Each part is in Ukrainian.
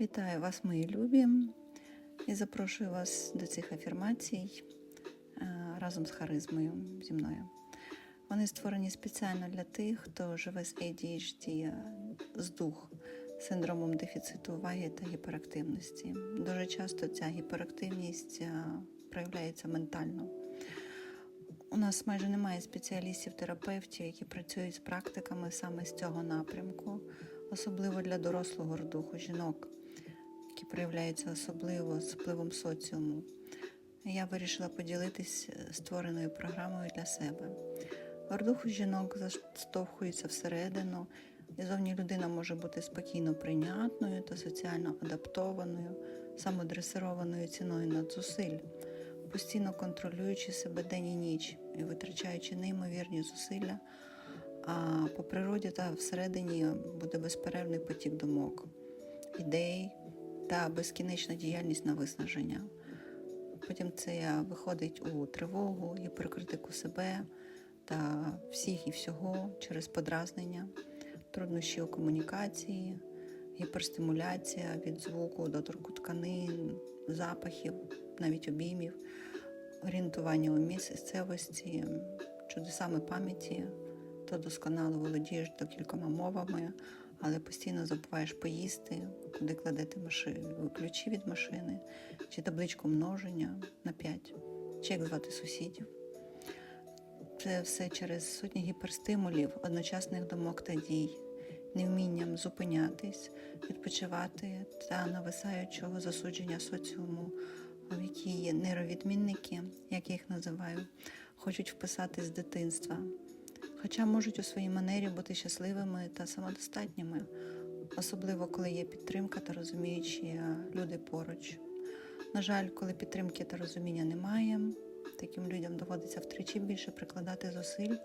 Вітаю вас, мої любі, і запрошую вас до цих афірмацій е, разом з харизмою зі мною. Вони створені спеціально для тих, хто живе з ADHD, е, з дух, синдромом дефіциту уваги та гіперактивності. Дуже часто ця гіперактивність е, проявляється ментально. У нас майже немає спеціалістів-терапевтів, які працюють з практиками саме з цього напрямку, особливо для дорослого духу жінок, які проявляються особливо з впливом соціуму. Я вирішила поділитись е, створеною програмою для себе. Гордуху жінок заштовхується всередину, і зовні людина може бути спокійно прийнятною та соціально адаптованою, самодресированою ціною надзусиль постійно контролюючи себе день і ніч і витрачаючи неймовірні зусилля, а по природі та всередині буде безперервний потік думок, ідей та безкінечна діяльність на виснаження. Потім це виходить у тривогу, гіперкритику себе та всіх і всього через подразнення, труднощі у комунікації, гіперстимуляція від звуку, доторку тканин, запахів, навіть обіймів, орієнтування у місцевості, чудесами пам'яті, то досконало володієш до кількома мовами, але постійно забуваєш поїсти, куди кладете машину, ключі від машини, чи табличку множення на 5, чи як звати сусідів. Це все через сотні гіперстимулів, одночасних думок та дій, невмінням зупинятись, відпочивати та нависаючого засудження соціуму, в які є нейровідмінники, як я їх називаю, хочуть вписати з дитинства, хоча можуть у своїй манері бути щасливими та самодостатніми, особливо коли є підтримка та розуміючі люди поруч. На жаль, коли підтримки та розуміння немає, таким людям доводиться втричі більше прикладати зусиль,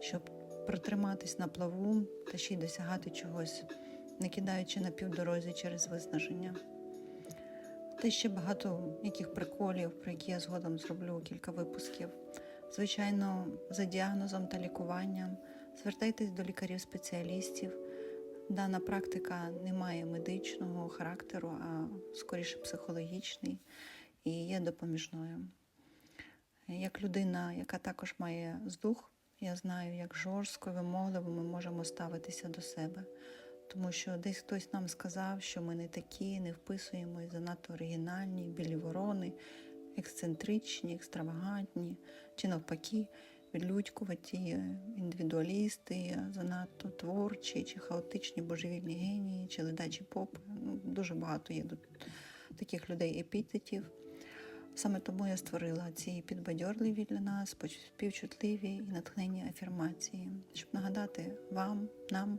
щоб протриматись на плаву та ще й досягати чогось, не кидаючи на півдорозі через виснаження. Та ще багато яких приколів, про які я згодом зроблю кілька випусків. Звичайно, за діагнозом та лікуванням звертайтесь до лікарів-спеціалістів. Дана практика не має медичного характеру, а скоріше психологічний і є допоміжною. Як людина, яка також має здух, я знаю, як жорстко, вимогливо ми можемо ставитися до себе, тому що десь хтось нам сказав, що ми не такі, не вписуємось, занадто оригінальні, білі ворони, ексцентричні, екстравагантні, чи навпаки, відлюдькуваті індивідуалісти, занадто творчі, чи хаотичні божевільні генії, чи ледачі попи. Ну, дуже багато є таких людей епітетів. Саме тому я створила ці підбадьорливі для нас, співчутливі і натхненні афірмації, щоб нагадати вам, нам,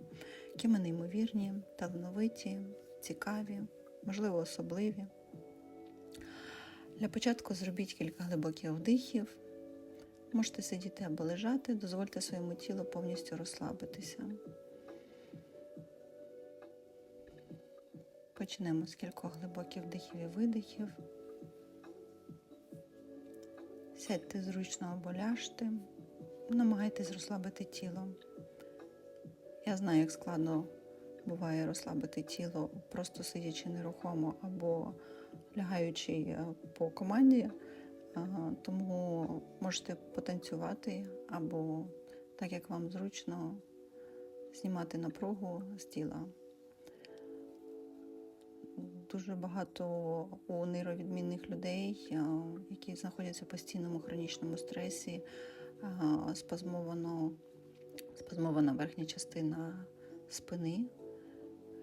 які ми неймовірні, талановиті, цікаві, можливо, особливі. Для початку зробіть кілька глибоких вдихів. Можете сидіти або лежати, дозвольте своєму тілу повністю розслабитися. Почнемо з кількох глибоких вдихів і видихів. Сядьте зручно або ляжте, намагайтесь розслабити тіло. Я знаю, як складно буває розслабити тіло, просто сидячи нерухомо або лягаючи е, по команді, тому можете потанцювати або так, як вам зручно, знімати напругу з тіла. Дуже багато у нейровідмінних людей, які знаходяться в постійному хронічному стресі, спазмовано, спазмована верхня частина спини,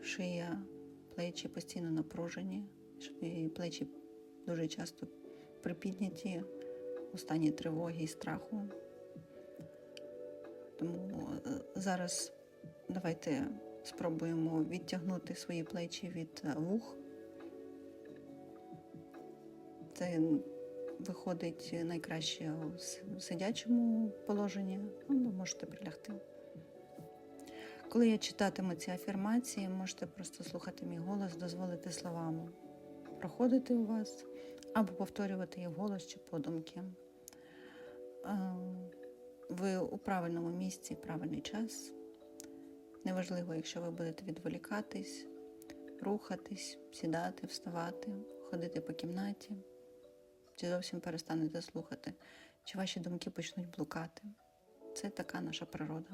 шия, плечі постійно напружені, плечі дуже часто припідняті у стані тривоги і страху. Тому е, зараз давайте спробуємо відтягнути свої плечі від вух. Це виходить найкраще у сидячому положенні, або можете прилягти. Коли я читатиму ці афірмації, можете просто слухати мій голос, дозволити словам проходити у вас, або повторювати їх голос чи подумки. Ви у правильному місці, правильний час. Неважливо, якщо ви будете відволікатись, рухатись, сідати, вставати, ходити по кімнаті, чи зовсім перестанете слухати, чи ваші думки почнуть блукати. Це така наша природа.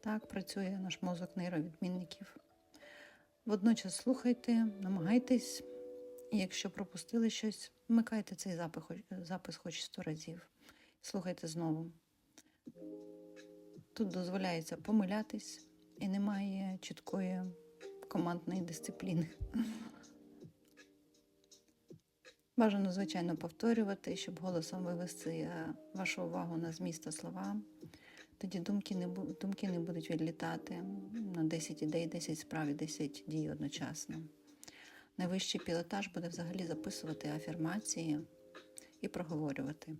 Так працює наш мозок нейровідмінників. Водночас слухайте, намагайтесь, якщо пропустили щось, вмикайте цей запис, хоч- сто разів. Слухайте знову. Тут дозволяється помилятись і немає чіткої командної дисципліни. Бажано, звичайно, повторювати, щоб голосом вивести е, вашу увагу на зміст та слова. Тоді думки не, думки не будуть відлітати на 10 ідей, 10 справ і 10 дій одночасно. Найвищий пілотаж буде взагалі записувати афірмації і проговорювати.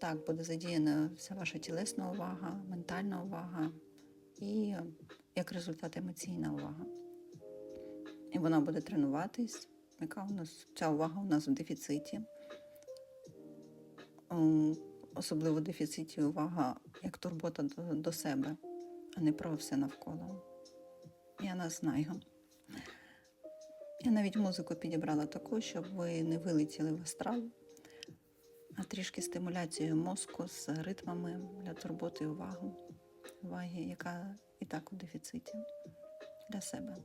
Так, буде задіяна вся ваша тілесна увага, ментальна увага і як результат емоційна увага. І вона буде тренуватись, яка у нас ця увага у нас в дефіциті. Особливо в дефіциті увага як турбота до, себе, а не про все навколо. Я нас знаю. Я навіть музику підібрала таку, щоб ви не вилетіли в астрал, а трішки стимуляцію мозку з ритмами для турботи уваги, уваги, яка і так у дефіциті для себе.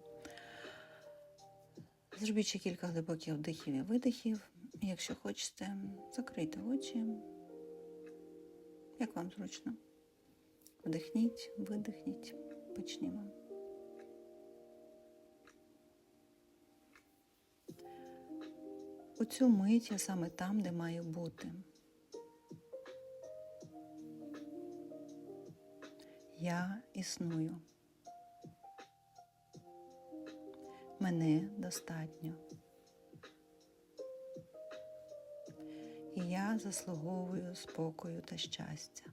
Зробіть ще кілька глибоких вдихів і видихів. Якщо хочете, закрийте очі, як вам зручно. Вдихніть, видихніть, почнімо. У цю мить я саме там, де маю бути. Я існую. Мене достатньо. І я заслуговую спокою та щастя.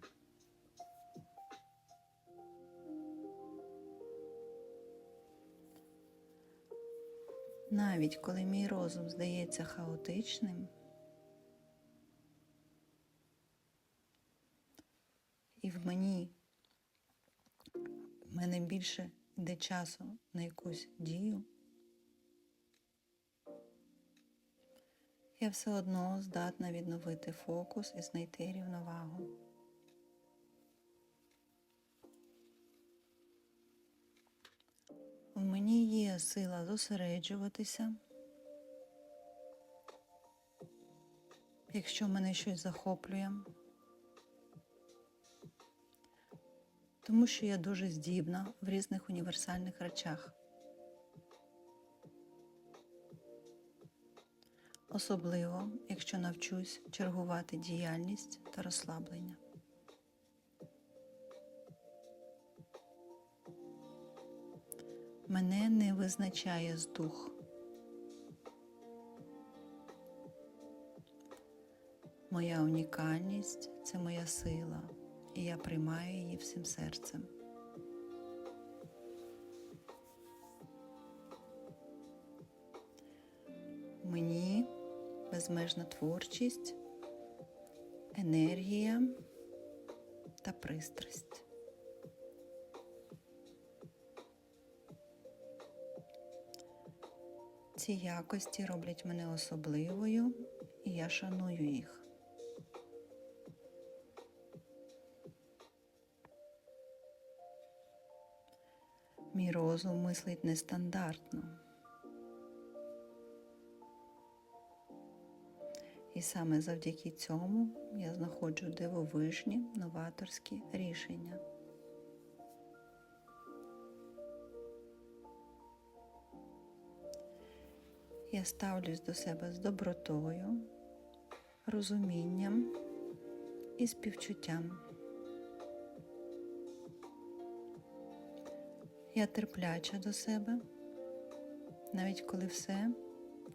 Навіть коли мій розум здається хаотичним, і в мені в мене більше йде часу на якусь дію, я все одно здатна відновити фокус і знайти рівновагу. Мені є сила зосереджуватися. Якщо мене щось захоплює, тому що я дуже здібна в різних універсальних речах. Особливо, якщо навчусь чергувати діяльність та розслаблення. Мене не визначає здух. Моя унікальність це моя сила, і я приймаю її всім серцем. Мені безмежна творчість, енергія та пристрасть. Ці якості роблять мене особливою, і я шаную їх. Мій розум мислить нестандартно. І саме завдяки цьому я знаходжу дивовижні новаторські рішення. Я ставлюсь до себе з добротою, розумінням і співчуттям. Я терпляча до себе, навіть коли все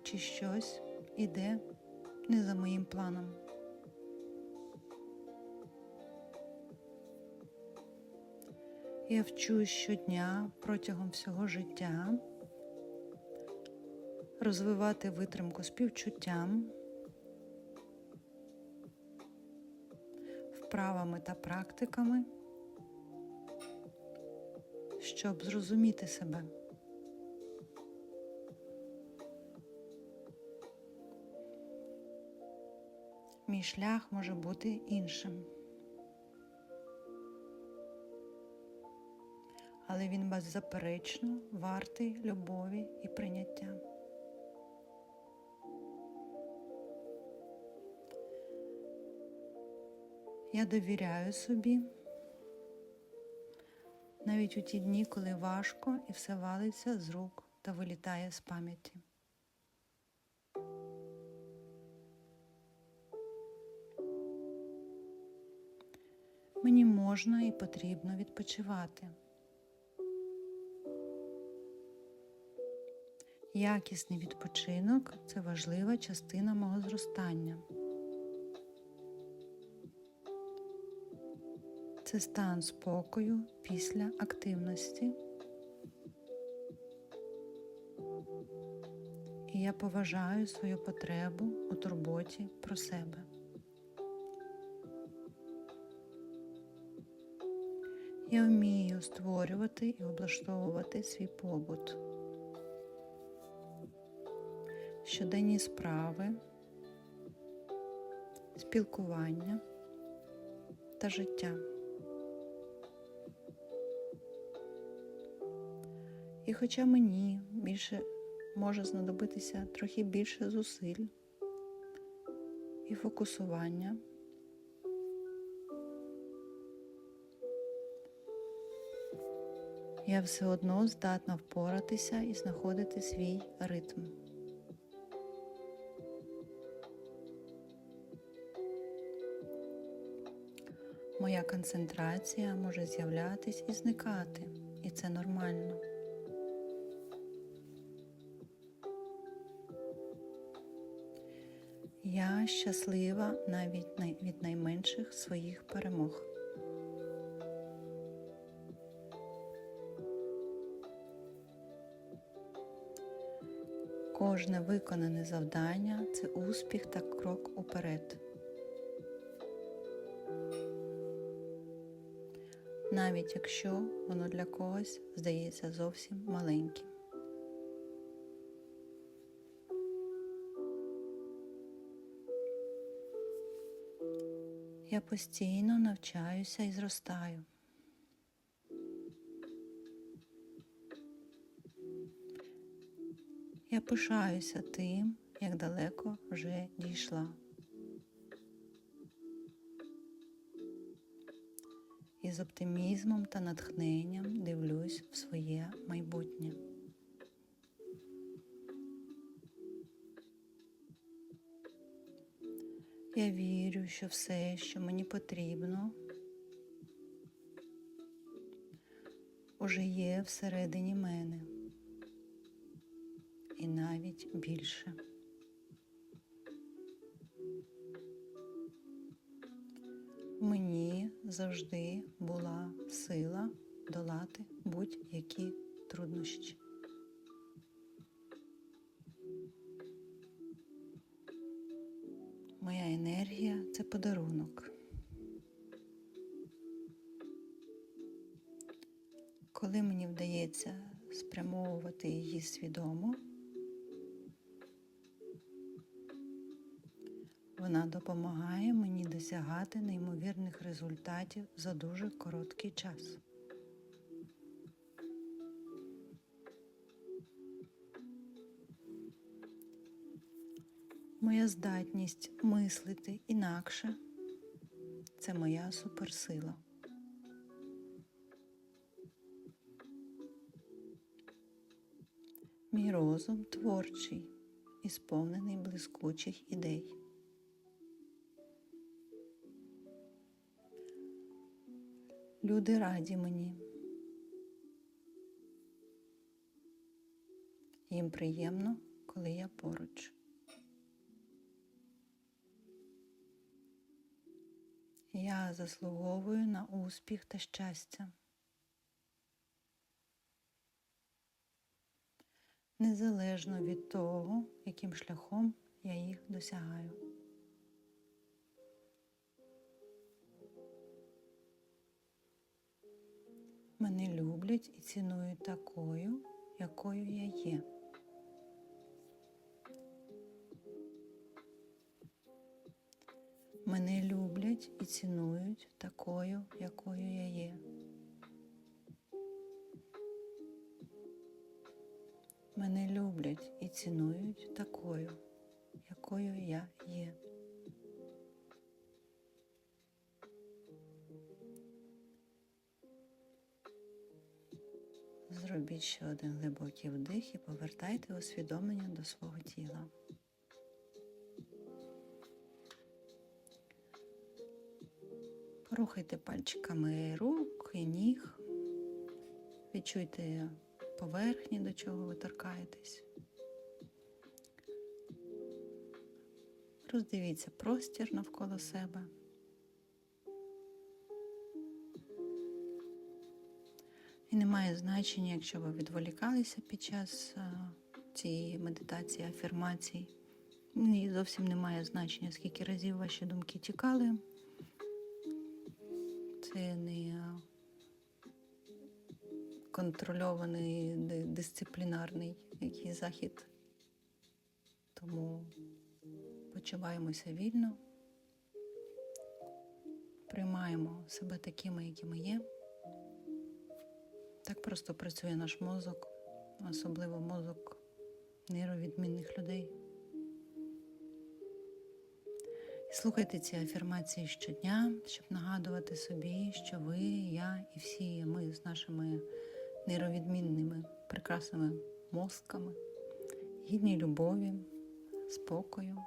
чи щось іде не за моїм планом. Я вчусь щодня протягом всього життя розвивати витримку співчуттям, вправами та практиками, щоб зрозуміти себе. Мій шлях може бути іншим. Але він беззаперечно вартий любові і прийняття. Я довіряю собі навіть у ті дні, коли важко і все валиться з рук та вилітає з пам'яті. Мені можна і потрібно відпочивати. Якісний відпочинок це важлива частина мого зростання. Це стан спокою після активності. І я поважаю свою потребу у турботі про себе. Я вмію створювати і облаштовувати свій побут. Щоденні справи, спілкування та життя. І хоча мені більше може знадобитися трохи більше зусиль і фокусування, я все одно здатна впоратися і знаходити свій ритм. Моя концентрація може з'являтись і зникати, і це нормально. Я щаслива навіть від найменших своїх перемог. Кожне виконане завдання це успіх та крок уперед. Навіть якщо воно для когось здається зовсім маленьким. Я постійно навчаюся і зростаю. Я пишаюся тим, як далеко вже дійшла. І з оптимізмом та натхненням дивлюсь в своє майбутнє. Я вірю, що все, що мені потрібно, уже є всередині мене і навіть більше. Мені завжди була сила долати будь-які труднощі. Моя енергія це подарунок. Коли мені вдається спрямовувати її свідомо, вона допомагає мені досягати неймовірних результатів за дуже короткий час. Моя здатність мислити інакше це моя суперсила. Мій розум творчий і сповнений блискучих ідей. Люди раді мені. Їм приємно, коли я поруч. Я заслуговую на успіх та щастя. Незалежно від того, яким шляхом я їх досягаю. Мене люблять і цінують такою, якою я є. Люблять і цінують такою, якою я є. Мене люблять і цінують такою, якою я є. Зробіть ще один глибокий вдих і повертайте усвідомлення до свого тіла. Порухайте пальчиками рук і ніг. Відчуйте поверхні, до чого ви торкаєтесь. Роздивіться простір навколо себе. І немає значення, якщо ви відволікалися під час цієї медитації, афірмацій. І зовсім немає значення, скільки разів ваші думки тікали. Це не контрольований, дисциплінарний який захід. Тому почуваємося вільно, приймаємо себе такими, якими є. Так просто працює наш мозок, особливо мозок нейровідмінних людей. Слухайте ці афірмації щодня, щоб нагадувати собі, що ви, я і всі ми з нашими нейровідмінними прекрасними мозками, гідні любові, спокою,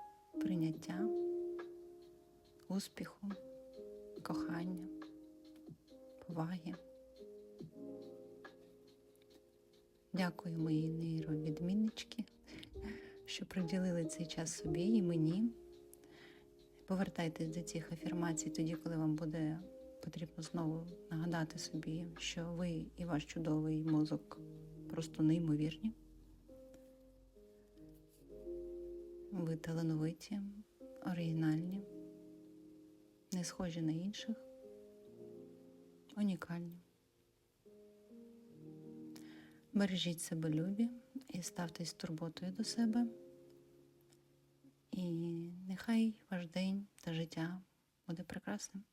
прийняття, успіху, кохання, поваги. Дякую, мої нейровідміннички, що приділили цей час собі і мені. Повертайтесь до цих афірмацій тоді, коли вам буде потрібно знову нагадати собі, що ви і ваш чудовий мозок просто неймовірні. Ви талановиті, оригінальні, не схожі на інших, унікальні. Бережіть себе любі і ставтесь турботою до себе. І нехай ваш день та життя буде прекрасним.